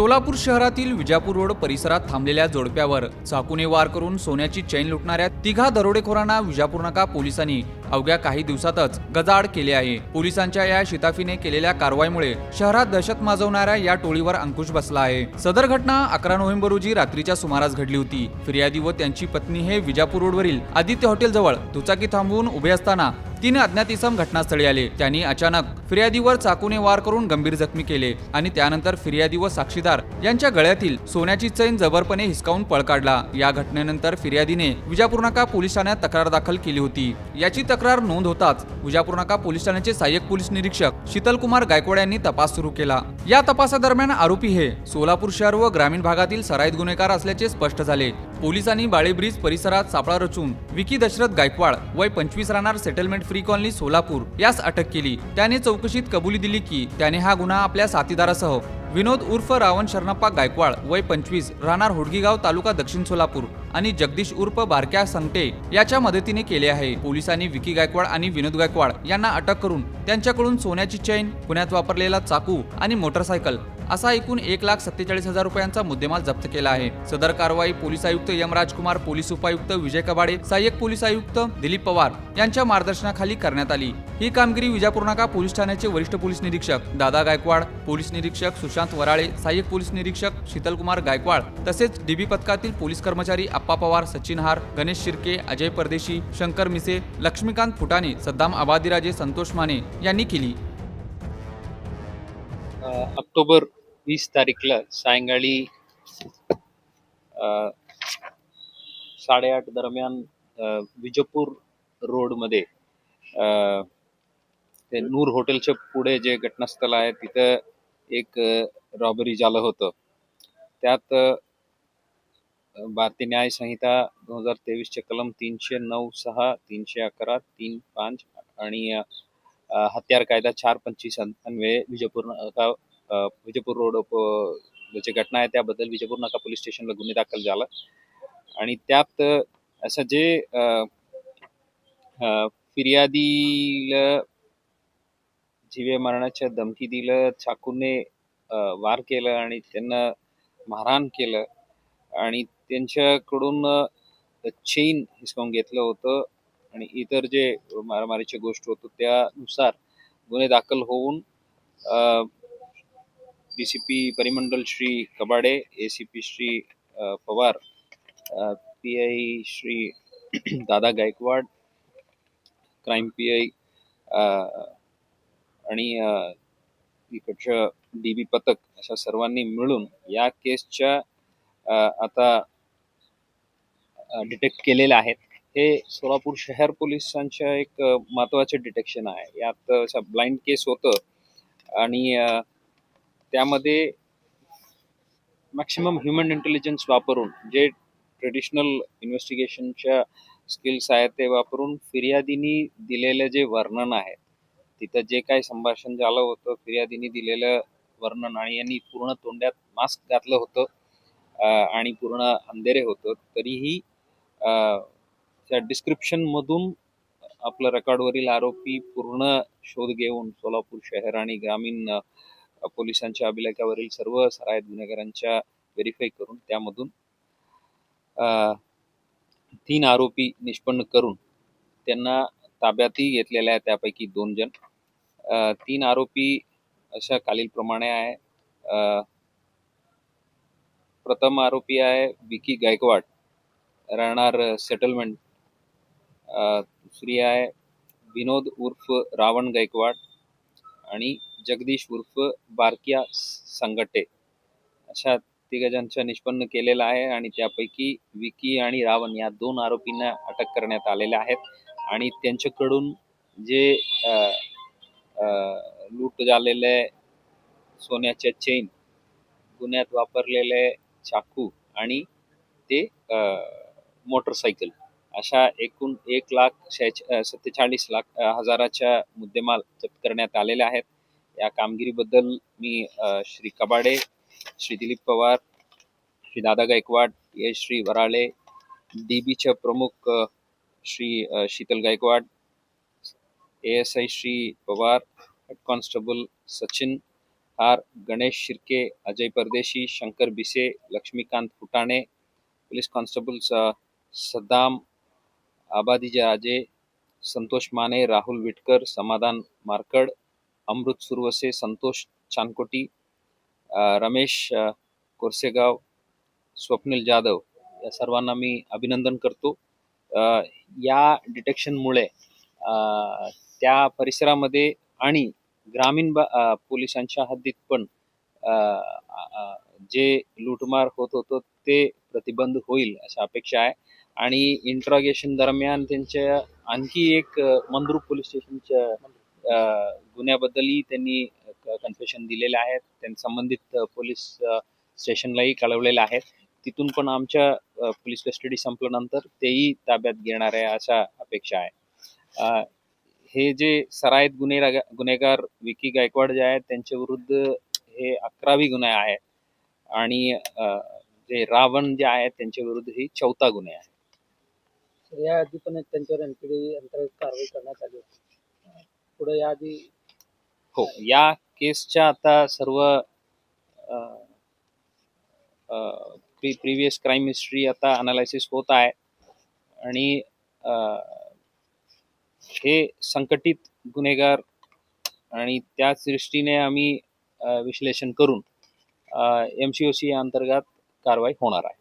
Solapur शहरातील Vijapur road परिसरात थांबलेल्या जोडप्यावर चाकूने वार करून सोन्याची चैन लुटणाऱ्या तिघा दरोडेखोरांना विजापूर नाका पोलिसांनी अवघ्या काही दिवसातच गजाआड केले आहे. पोलिसांच्या या शिताफीने केलेल्या कारवाईमुळे शहरात दहशत माजवणाऱ्या या टोळीवर अंकुश बसला आहे. सदर घटना अकरा नोव्हेंबर रोजी रात्रीच्या सुमारास घडली होती. फिर्यादी व त्यांची पत्नी हे विजापूर रोडवरील आदित्य हॉटेलजवळ दुचाकी थांबवून उभे असताना तीन अज्ञात इसम घटनास्थळी आले. त्यांनी अचानक फिर्यादीवर चाकूने वार करून गंभीर जखमी केले आणि त्यानंतर फिर्यादी व साक्षीदार यांच्या गळ्यातील सोन्याची चैन जबरपणे हिसकावून पळ काढला. या घटनेनंतर फिर्यादीने विजापूर नाका पोलीस ठाण्यात तक्रार दाखल केली होती. याची तक्रार नोंद होताच विजापूर नाका पोलीस ठाण्याचे सहाय्यक पोलीस निरीक्षक शीतलकुमार गायकवाड यांनी तपास सुरू केला. या तपासादरम्यान आरोपी हे सोलापूर शहर व ग्रामीण भागातील सराईत गुन्हेगार असल्याचे स्पष्ट झाले. पोलिसांनी बाळेब्रिज परिसरात सापळा रचून विकी दशरथ गायकवाड वय पंचवीस राहणार सेटलमेंट फ्री कॉलनी सोलापूर यास अटक केली. त्याने चौकशीत कबुली दिली की त्याने हा गुन्हा आपल्या साथीदारासह विनोद उर्फ रावण शरणप्पा गायकवाड वय पंचवीस राहणार होडगीगाव तालुका दक्षिण सोलापूर आणि जगदीश उर्फ बारक्या संगटे याच्या मदतीने केले आहे. पोलिसांनी विकी गायकवाड आणि विनोद गायकवाड यांना अटक करून त्यांच्याकडून सोन्याची चैन पुण्यात वापरलेला चाकू आणि मोटरसायकल असा एकूण एक लाख सत्तेचाळीस हजार रुपयांचा मुद्देमाल जप्त केला आहे. सदर कारवाई पोलीस आयुक्त यम राजकुमार पोलीस उपायुक्त विजय कबाडे सहाय्यक पोलीस आयुक्त दिलीप पवार यांच्या मार्गदर्शनाखाली करण्यात आली. ही कामगिरी विजापूर नाका पोलीस ठाण्याचे वरिष्ठ पोलीस निरीक्षक दादा गायकवाड पोलीस निरीक्षक सुशांत वराळे सहाय्यक पोलीस निरीक्षक शीतलकुमार गायकवाड तसेच डीबी पथकातील पोलीस कर्मचारी अप्पा पवार सचिन हार गणेश शिर्के अजय परदेशी शंकर मिसे लक्ष्मीकांत फुटाणे सद्दाम आबादीराजे संतोष माने यांनी केली. ऑक्टोबर वीस तारीखला सायंकाळी अ, साडेआठ दरम्यान अ, विजयपूर रोडमध्ये अ, ते नूर हॉटेलच्या पुढे जे घटनास्थळ आहे तिथं एक रॉबरी झालं होतं. त्यात अ, भारतीय न्याय संहिता दोन हजार तेवीसचे कलम तीनशे नऊ सहा तीनशे अकरा तीन पाच आणि अ, हत्यार कायदा चार पंचवीस अन्वये विजयपूर विजयपूर रोड जे घटना आहे त्याबद्दल विजयपूर नाका पोलीस स्टेशनला गुन्हे दाखल झाला. आणि त्यात असं जे फिर्यादीला जीवे मारण्याच्या धमकी दिलं चाकूने वार केलं आणि त्यांना मारहाण केलं आणि त्यांच्याकडून चेन हिसकावून घेतलं होतं आणि इतर जे मारामारीचे गोष्ट होतं त्यानुसार गुन्हे दाखल होऊन पी सी पी परिमंडल Shri Kabade A C P Shri Pawar P I Shri Dada Gaikwad crime P I आणि इकडचं डी बी पथक अशा सर्वांनी मिळून या केसच्या uh, आता uh, डिटेक्ट केलेल्या आहेत. हे सोलापूर शहर पोलिसांच्या एक uh, महत्त्वाचे डिटेक्शन आहे. यात अशा ब्लाइंड केस होतं आणि त्यामध्ये मॅक्सिमम ह्युमन इंटेलिजन्स वापरून जे ट्रेडिशनल इन्व्हेस्टिगेशनच्या स्किल्स आहेत ते वापरून फिर्यादीनी दिलेलं जे वर्णन आहे तिथं जे काही संभाषण झालं होतं फिर्यादीनी दिलेलं वर्णन आणि यांनी पूर्ण तोंड्यात मास्क घातलं होतं आणि पूर्ण अंधेरे होतं तरीही त्या डिस्क्रिप्शन मधून आपलं रेकॉर्डवरील आरोपी पूर्ण शोध घेऊन सोलापूर शहर आणि ग्रामीण पोलिसांच्या अभिलेखावरील सर्व सरायत गुन्हेगारांच्या व्हेरीफाय करून त्यामधून अं, तीन आरोपी निष्पन्न करून त्यांना ताब्यातही घेतलेल्या आहे त्यापैकी दोन जण. तीन आरोपी अशा खालीलप्रमाणे आहे. प्रथम आरोपी आहे विकी गायकवाड. राहणार सेटलमेंट दुसरी आहे विनोद उर्फ रावण गायकवाड. आणि जगदीश उर्फ बारकिया संगटे. अशा तिघांच्या निष्पन्न केलेला आहे आणि त्यापैकी विकी आणि रावण या दोन आरोपींना अटक करण्यात आलेल्या आहेत. आणि त्यांच्याकडून जे लूट झालेले सोन्याच्या चेन गुन्ह्यात वापरलेले चाकू आणि ते मोटरसायकल अशा एकूण एक लाख शेहेच सत्तेचाळीस लाख हजाराच्या मुद्देमाल जप्त करण्यात आलेल्या आहेत. या कामगिरीबद्दल मी श्री कबाडे श्री दिलीप पवार श्री दादा गायकवाड एच श्री वराळे डी बीचे प्रमुख Shri Shital Gaikwad A S I Shri Pawar head constable Sachin R Ganesh Shirke Ajay Pardeshi Shankar Bise Laxmikant Phutane police constables अ, सद्दाम आबादीजे राजे संतोष माने राहुल विटकर समाधान मार्कड अमृत सुरवसे संतोष चानकोटी रमेश कोरसेगाव स्वप्नील जाधव या सर्वांना मी अभिनंदन करतो. या डिटेक्शनमुळे त्या परिसरामध्ये आणि ग्रामीण बा- पोलिसांच्या हद्दीत पण जे लूटमार होत होतं ते प्रतिबंध होईल अशा अपेक्षा आहे. आणि इंट्रॉगेशन दरम्यान त्यांच्या आणखी एक मंद्रुप पोलीस स्टेशनच्या गुन्ह्याबद्दलही त्यांनी कन्फेशन दिलेले आहेत. त्यांनी संबंधित पोलीस स्टेशनलाही कळवलेलं आहे तिथून पण आमच्या पोलीस कस्टडी संपल्यानंतर तेही ताब्यात घेणार आहे अशा अपेक्षा आहे. हे जे सराईत गुन्हे गुन्हेगार विकी गायकवाड जे आहेत त्यांच्या विरुद्ध हे अकरावी गुन्हे आहे आणि जे रावण जे आहेत त्यांच्या विरुद्ध ही चौथा गुन्हे आहे या आधी पण एक त्यांच्यावर एनपीडी अंतर्गत कारवाई करण्यात आली होती. पुढे याआधी हो या केसच्या आता सर्व प्री प्रिव्हियस क्राईम हिस्ट्री आता अनालायसिस होत आहे. आणि हे संकटित गुन्हेगार आणि त्याच दृष्टीने आम्ही विश्लेषण करून एम सी ओ सी अंतर्गत कारवाई होणार आहे.